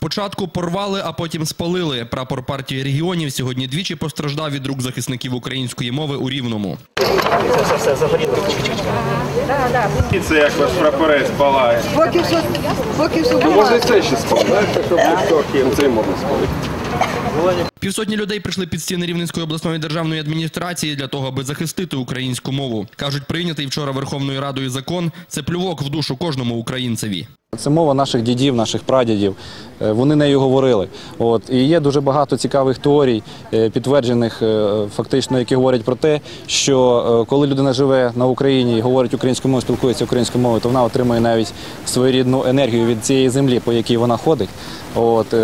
Початку порвали, а потім спалили. Прапор партії регіонів сьогодні двічі постраждав від рук захисників української мови у Рівному. І це як ваш прапорець палає. Поки все, поки все Ну, Можна і це ще спалити, щоб трохи цей можна спалити. Півсотні людей прийшли під стіни Рівненської обласної державної адміністрації для того, аби захистити українську мову. кажуть, прийнятий вчора Верховною Радою закон це плювок в душу кожному українцеві. Це мова наших дідів, наших прадідів. Е, Вони нею говорили. От і є дуже багато цікавих теорій, е, підтверджених е, фактично, які говорять про те, що коли людина живе на Україні і говорить українською мовою, спілкується українською мовою, то вона отримує навіть своєрідну енергію від цієї землі, по якій вона ходить. От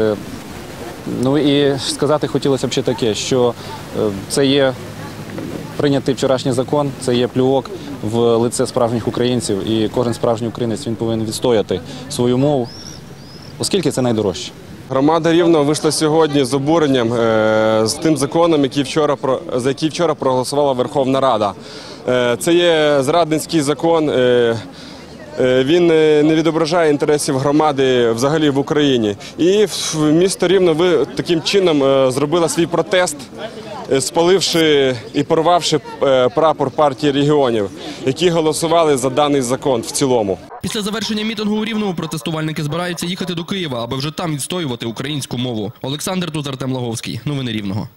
ну і сказати хотілося б ще таке, що це є прийнятий вчорашній закон, це є плювок в лице справжніх українців, і кожен справжній українець він повинен відстояти свою мову, оскільки це найдорожче. Громада Рівного вийшла сьогодні з обуренням е, з тим законом, який вчора за який вчора проголосувала Верховна Рада. Е, Це є зрадницький закон. е, Він не відображає інтересів громади взагалі в Україні. І місто Рівно ви таким чином зробило свій протест, спаливши і порвавши е, прапор партії регіонів, які голосували за даний закон в цілому. Після завершення мітингу у Рівному протестувальники збираються їхати до Києва, аби вже там відстоювати українську мову. Олександр Тузар Темлаговський. Новини Рівного.